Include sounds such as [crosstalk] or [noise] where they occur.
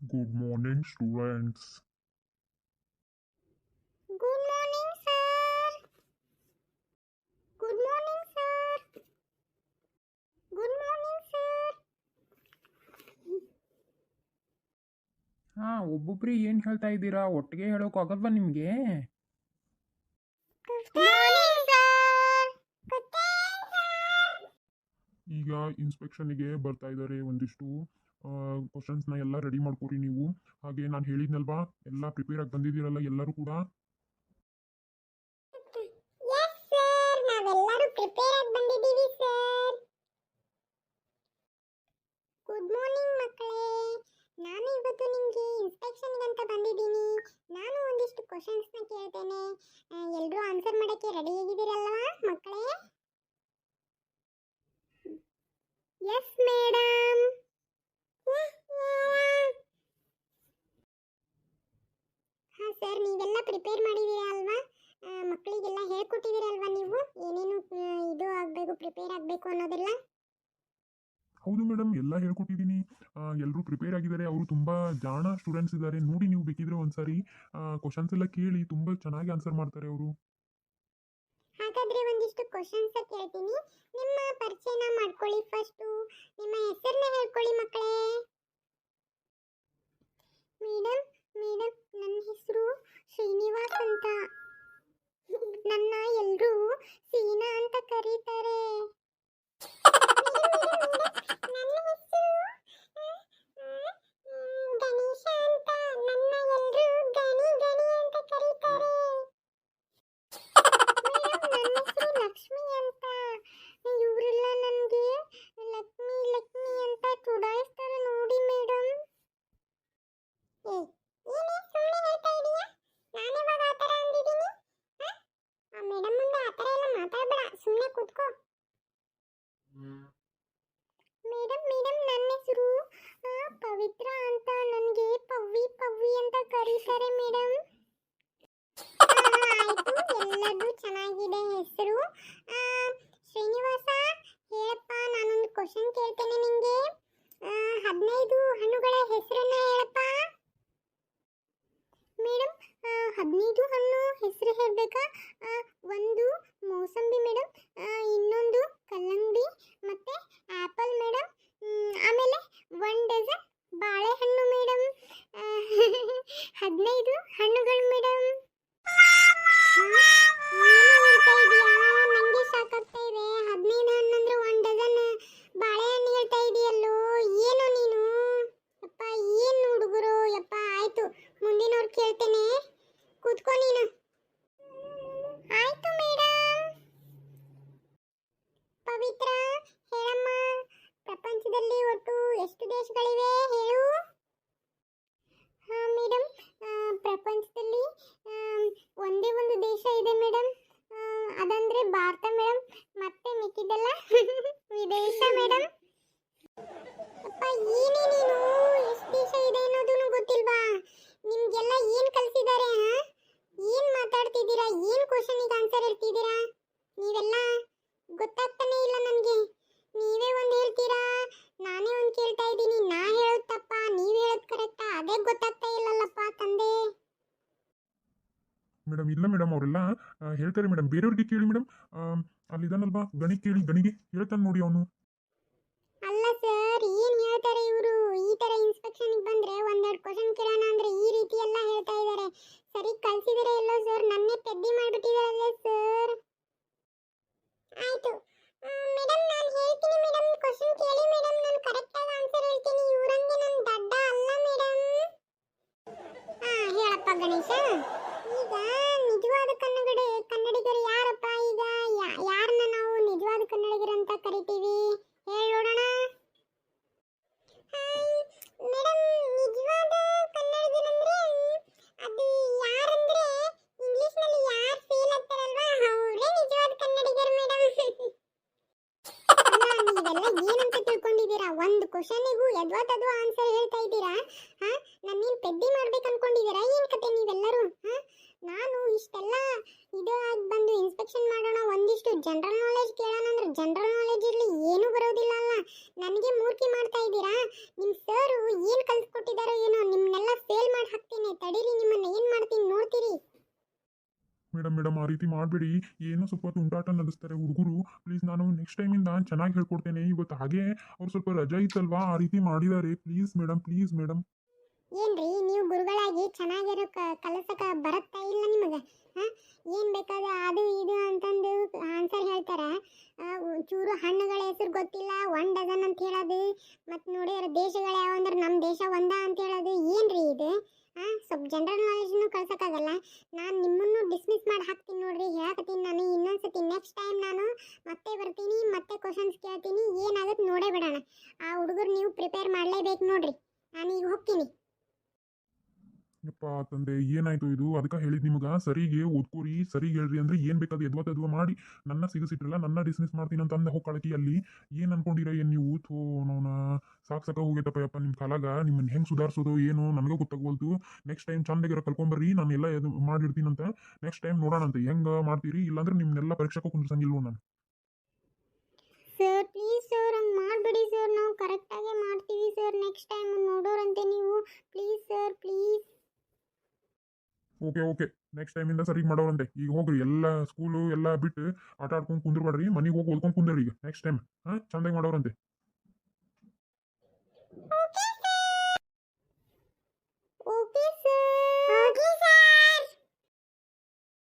Good morning, students. Good morning, sir. Good morning, sir. Good morning, sir. ಹಾ ಒಬ್ಬೊಬ್ರಿ ಏನ್ ಹೇಳ್ತಾ ಇದ್ದೀರಾ ಒಟ್ಟಿಗೆ ಹೇಳೋಕ್ ಆಗಲ್ವಾ ನಿಮ್ಗೆ Good morning, sir. Good morning, sir. ಈಗ ಇನ್ಸ್ಪೆಕ್ಷನ್ಗೆ ಬರ್ತಾ ಇದ್ದಾರೆ ಒಂದಿಷ್ಟು ಕ್ವಶನ್ಸ್ನ ಎಲ್ಲ ರೆಡಿ ಮಾಡ್ಕೊರಿ ನೀವು. ಹಾಗೆ ನಾನು ಹೇಳಿದ್ನಲ್ವಾ, ಎಲ್ಲ ಪ್ರಿಪೇರ್ ಆಗಿ ಬಂದಿದ್ದೀರಲ್ಲ ಎಲ್ಲರೂ ಕೂಡ? ಗುಡ್ ಮಾರ್ನಿಂಗ್ ಮಕ್ಕಳೇ. ನಾನು ಇವತ್ತು ನಿಮಗೆ ಇನ್ಸ್ಪೆಕ್ಷನ್ಗೆ ಅಂತ ಬಂದಿದ್ದೀನಿ. ನಾನು ಒಂದಿಷ್ಟು ಕ್ವಶನ್ಸ್ನ ಕೇಳ್ತೇನೆ. ಎಲ್ಲರೂ ಆನ್ಸರ್ ಮಾಡೋಕ್ಕೆ ರೆಡಿ ಆಗಿದ್ದೀರಲ್ವಾ, ಮಕ್ಕಳೇ? ಎಸ್ ಮೇಡಮ್ ಹಾಂ ಸರ್ ನೀವೆಲ್ಲ ಪ್ರಿಪೇರ್ ಮಾಡಿದ್ದೀರಾ ಅಲ್ವಾ? ಮಕ್ಕಳಿಗೆಲ್ಲ ಹೇಳ್ಕೊಟ್ಟಿದ್ದೀರಲ್ವಾ ನೀವು? ಏನೇನು ಇದು ಆಗಬೇಕು ಪ್ರಿಪೇರ್ ಆಗಬೇಕು ಅನ್ನೋದೆಲ್ಲ? ಹೌದು ಮೇಡಮ್ ಎಲ್ಲ ಹೇಳ್ಕೊಟ್ಟಿದ್ದೀನಿ ಎಲ್ಲರೂ ಪ್ರಿಪೇರ್ ಆಗಿದ್ದಾರೆ. ಅವರು ತುಂಬ ಜಾಣ ಸ್ಟೂಡೆಂಟ್ಸ್ ಇದ್ದಾರೆ. ನೋಡಿ ನೀವು ಬೇಕಿದ್ರೆ ಒಂದ್ಸಾರಿ ಕ್ವಶನ್ಸ್ ಎಲ್ಲ ಕೇಳಿ ತುಂಬ ಚೆನ್ನಾಗಿ ಆನ್ಸರ್ ಮಾಡ್ತಾರೆ ಅವರು. ಹಾಗಾದ್ರೆ ಒಂದಿಷ್ಟು ಕ್ವಶನ್ಸ್ ಕೇಳ್ತೀನಿ. ನಿಮ್ಮ ಪರಿಚಯನ ಮಾಡ್ಕೊಳ್ಳಿ ಫಸ್ಟು ನಿಮ್ಮ ಹೆಸರನ್ನ ಹೇಳ್ಕೊಳ್ಳಿ ಮಕ್ಕಳೇ ಮೇಡಮ್ ಮೇಡಮ್ ನನ್ನ ಹೆಸರು ಅಂತ. ನನ್ನ ಎಲ್ಲರೂ ಸೀನಾ ಅಂತ ಕರೀತಾರೆ ನನ್ನ ಹೆಸರು ಗಣೇಶ ಅಂತ ನನ್ನ ಎಲ್ಲರೂ ಗಣಿ ಗಣಿ ಅಂತ ಕರೀತಾರೆ ನನ್ನ ಹೆಸರು ಲಕ್ಷ್ಮಿ ಅಂತ ಇವರೆಲ್ಲ ನನಗೆ ಲಕ್ಷ್ಮಿ ಲಕ್ಷ್ಮಿ ಅಂತ ಚುಡಾಯಿಸ್ತಾರೆ ನೋಡಿ ಮೇಡಮ್ ಏ ಏನೇ ಸುಮ್ಮನೆ ಹೇಳ್ತಾ ಇದೀಯಾ ನಾನು ಇವಾಗ ಆ ಥರ ಅಂದಿದ್ದೀನಿ ಆ ಮೇಡಮ್ ಮುಂದೆ ಆ ಥರ ಎಲ್ಲ ಮಾತಾಡಬೇಡ ಸುಮ್ಮನೆ ಕೂತ್ಕೋ ಮೇಡಮ್ ಮೇಡಮ್ ನನ್ನ ಹೆಸರು ಪವಿತ್ರ ಅಂತ ನನಗೆ ಪವ್ವಿ ಪವ್ವಿ ಅಂತ ಕರೀತಾರೆ ಮೇಡಮ್ ಎಲ್ಲದೂ ಚೆನ್ನಾಗಿದೆ ಹೆಸರು. ಶ್ರೀನಿವಾಸ, ಹೇಳಪ್ಪ, ನಾನೊಂದು ಕ್ವಶನ್ ಕೇಳ್ತೇನೆ ನಿಂಗೆ. ಹದಿನೈದು ಹಣ್ಣುಗಳ ಹೆಸರನ್ನ ಹೇಳಪ್ಪ. ಮೇಡಮ್ ಹದಿನೈದು ಹಣ್ಣು ಹೆಸರು ಹೇಳಬೇಕಾ? ಒಂದು ಮೋಸಂಬಿ ಮೇಡಮ್ ಇನ್ನೊಂದು ಕಲ್ಲಂಗಡಿ ಅದಂದ್ರೆ ಭಾರತ ಮೇಡಮ್ ಮತ್ತೆ ಮಿಕ್ಕಿದೆಲ್ಲ? [laughs] ವಿದೇಶ ಮೇಡಮ್ ಅಪ್ಪ ಏನೇ ನೀನು? ಎಷ್ಟು ದೇಶ ಇದೆ ಅನ್ನೋದೂ ಗೊತ್ತಿಲ್ವಾ ನಿಮ್ಗೆಲ್ಲ ಏನು ಕಲಿಸಿದ್ದಾರೆ ಏನು ಮಾತಾಡ್ತಿದ್ದೀರಾ ಏನು ಕ್ವಶನಿಗೆ ಆನ್ಸರ್ ಹೇಳ್ತಿದ್ದೀರಾ ನೀವೆಲ್ಲ ಗೊತ್ತಾಗ್ತಾನೆ ಇಲ್ಲ ನನಗೆ ನೀವೇ ಒಂದು ಹೇಳ್ತೀರಾ ನಾನೇ ಒಂದು ಕೇಳ್ತಾ ಇದ್ದೀನಿ ನಾ ಹೇಳೋದು ತಪ್ಪ ನೀವು ಹೇಳೋದು ಕರೆಕ್ಟಾ ಅದೇ ಗೊತ್ತಾಗ್ತಾ ಇಲ್ಲಲ್ಲಪ್ಪ ತಂದೆ ಮೇಡಮ್, ಇಲ್ಲ ಮೇಡಮ್, ಅವರೆಲ್ಲ ಹೇಳ್ತಾರೆ ಮೇಡಮ್. ಬೇರೆಯವ್ರಿಗೆ ಕೇಳಿ ಮೇಡಮ್. ಅಲ್ಲಿದಾನಲ್ವಾ ಗಣಿ ಕೇಳಿ, ಗಣಿಗೆ. ಹೇಳ್ತಾನೆ ನೋಡಿ ಅವನು. ಅಲ್ಲ ಸರ್, ಏನು ಹೇಳ್ತಾರೆ ಇವರು? ಈ ಥರ ಇನ್ಸ್ಪೆಕ್ಷನ್ಗೆ ಬಂದ್ರೆ ಒಂದೆರಡು ಕ್ವಶನ್ ಕೇಳೋಣ ಅಂದ್ರೆ ಈ ರೀತಿ ಎಲ್ಲ ಹೇಳ್ತಾ ಇದ್ದಾರೆ ಸರಿ, ಕಳ್ಸಿದಾರೆ ಎಲ್ಲೋ ಸರ್. ನನ್ನೇ ಪೆದ್ದಿ ಮಾಡ್ಬಿಟ್ಟಿದಾರಲ್ಲ ಸರ್. ಆಯಿತು. ಕ್ವಶನಿಗೂ ಯದ್ವಾ ತದ್ವಾ ಆನ್ಸರ್ ಹೇಳ್ತಾ ಇದ್ದೀರಾ? ಹಾ? ನನ್ನೇನು ಪೆದ್ದಿ ಮಾಡ್ಬೇಕು ಅನ್ಕೊಂಡಿದ್ದೀರಾ? ಏನು ಕತೆ ನೀವೆಲ್ಲರೂ? ಹಾ? ನಾನು ಇಷ್ಟೆಲ್ಲ ಇದು ಆಗಿ ಬಂದು ಇನ್ಸ್ಪೆಕ್ಷನ್ ಮಾಡೋಣ ಒಂದಿಷ್ಟು ಜನರಲ್ ನಾಲೆಜ್ ಕೇಳೋಣ ಅಂದ್ರೆ ಜನರಲ್ ನಾಲೆಜ್ ಇರಲಿ ಏನೂ ಬರೋದಿಲ್ಲ ಅಲ್ಲ. ನನಗೆ ಮೂರ್ತಿ ಮಾಡ್ತಾ ಇದ್ದೀರಾ? ನಿಮ್ಮ ಸರು ಏನು ಕಲ್ಸ್ಕೊಟ್ಟಿದ್ದಾರೋ ಏನೋ ನಿಮ್ಮನ್ನೆಲ್ಲ ಫೇಲ್ ಮಾಡಿ ಹಾಕ್ತೀನಿ. ತಡೀರಿ ನಿಮ್ಮನ್ನು. ಏನು ಮಾಡ್ತೀನಿ ನೋಡ್ತೀರಿ? ಮೇಡಮ್ ಮೇಡಮ್, ಆ ರೀತಿ ಮಾಡಬೇಡಿ. ಏನೋ ಸ್ವಲ್ಪ ತುಂಟಾಟ ನಡೆಸ್ತಾರೆ ಹುಡುಗರು. ಪ್ಲೀಸ್ ನಾನು ನೆಕ್ಸ್ಟ್ ಟೈಮಿಂದ ಚೆನ್ನಾಗಿ ಹೇಳ್ಕೊಡ್ತೇನೆ. ಇವತ್ತು ಹಾಗೆ ಅವ್ರು ಸ್ವಲ್ಪ ರಜಾ ಇತ್ತಲ್ವಾ? ಆ ರೀತಿ ಮಾಡಿದ್ದಾರೆ. Please madam please madam. ಏನ್ರಿ, ನೀವು ಗುರುಗಳಾಗಿ ಚೆನ್ನಾಗಿರೋ ಕಲಸಕ ಬರುತ್ತಾ ಇಲ್ಲ ನಿಮಗೆ? ಏನು ಬೇಕಾದ ಅದು, ಇದು ಅಂತಂದು ಆನ್ಸರ್ ಹೇಳ್ತಾರೆ? ಚೂರು ಹಣ್ಣುಗಳ ಹೆಸರು ಗೊತ್ತಿಲ್ಲ ಒನ್ ಡಜನ್ ಅಂತ ಹೇಳೋದು. ಮತ್ತು ನೋಡಿದ್ರೆ ದೇಶಗಳು ಯಾವ ನಮ್ಮ ದೇಶ ಒಂದ ಅಂತ ಹೇಳೋದು. ಏನ್ರಿ ಇದು? ಸ್ವಲ್ಪ ಜನರಲ್ ನಾಲೆಜ್ನು ಕಳ್ಸೋಕ್ಕಾಗಲ್ಲ. ನಾನು ನಿಮ್ಮನ್ನು ಡಿಸ್ಮಿಸ್ ಮಾಡಿ ಹಾಕ್ತೀನಿ ನೋಡ್ರಿ, ಹೇಳಕತ್ತೀನಿ ನಾನು. ಇನ್ನೊಂದ್ಸತಿ ನೆಕ್ಸ್ಟ್ ಟೈಮ್ ನಾನು ಮತ್ತೆ ಬರ್ತೀನಿ, ಮತ್ತೆ ಕ್ವಶನ್ಸ್ ಕೇಳ್ತೀನಿ. ಏನಾಗುತ್ತೆ ನೋಡೇ ಬಿಡೋಣ ಆ ಹುಡುಗರು ನೀವು ಪ್ರಿಪೇರ್ ಮಾಡಲೇಬೇಕು ನೋಡ್ರಿ. ನಾನು ಈಗ ಹೋಗ್ತೀನಿ. ಯಪ್ಪ ತಂದೆ, ಏನಾಯ್ತು ಇದು? ಅದಕ್ಕೆ ಹೇಳಿದ್ ನಿಮ್ಗೆ ಸರಿಗೆ ಓದ್ಕೋರಿ ಸರಿಗೆ ಹೇಳ್ರಿ ಅಂದ್ರೆ ಏನ್ ಬೇಕಾದ ಎದ್ವಾ ತದ್ವಾ ಮಾಡಿ, ನನ್ನ ಸಿಗಸಿಟ್ರಲ್ಲ, ನನ್ನ ಡಿಸ್ಮಿಸ್ ಮಾಡ್ತೀನಿ ಅಂತ ಅಂದ ಹೋಗ್ಕಳಕಿ ಅಲ್ಲಿ ಏನ್ ಅನ್ಕೊಂಡಿರ ಏನ್ ನೀವು? ಥೋ, ನೋನ, ಸಾಕ್ ಸಾಕ ಹೋಗೈತಪ್ಪ ಯಪ್ಪ ನಿಮ್ ಕಾಲಾಗ. ನಿಮ್ಮನ್ನ ಹೆಂಗ್ ಸುಧಾರಿಸೋದು, ಏನು, ನನಗೆ ಗೊತ್ತಾಗೋಲ್ತು ನೆಕ್ಸ್ಟ್ ಟೈಮ್ ಚಂದಾಗಿರೋ ಕಲ್ಕೊಂಬರ್ರಿ ನಾನು ಎಲ್ಲ ಮಾಡಿರ್ತೀನಂತ. Next time ನೋಡೋಣಂತೆ. ಹೆಂಗ ಮಾಡ್ತೀರಿ? ಇಲ್ಲಾಂದ್ರೆ ನಿಮ್ನೆಲ್ಲ ಪರೀಕ್ಷಕ್ಕೂ ಕುಂದ್ರಸಂಗಿಲ್ವ ನಾನು? Okay okay. ನೆಕ್ಸ್ಟ್ ಟೈಮಿಂದ ಸರಿ ಮಾಡೋರಂತೆ. ಈಗ ಹೋಗ್ರಿ, ಎಲ್ಲ ಸ್ಕೂಲು ಎಲ್ಲ ಬಿಟ್ಟು ಆಟ ಆಡ್ಕೊಂಡು ಕುಂದ್ರಬೇಡ್ರಿ, ಮನೆಗೆ ಹೋಗಿ ಹೊಲ್ಕೊಂಡು ಕುಂದ್ರಿ ಈಗ. ನೆಕ್ಸ್ಟ್ ಟೈಮ್ ಹಾಂ, ಚಂದಾಗಿ ಮಾಡೋರಂತೆ. Okay sir okay sir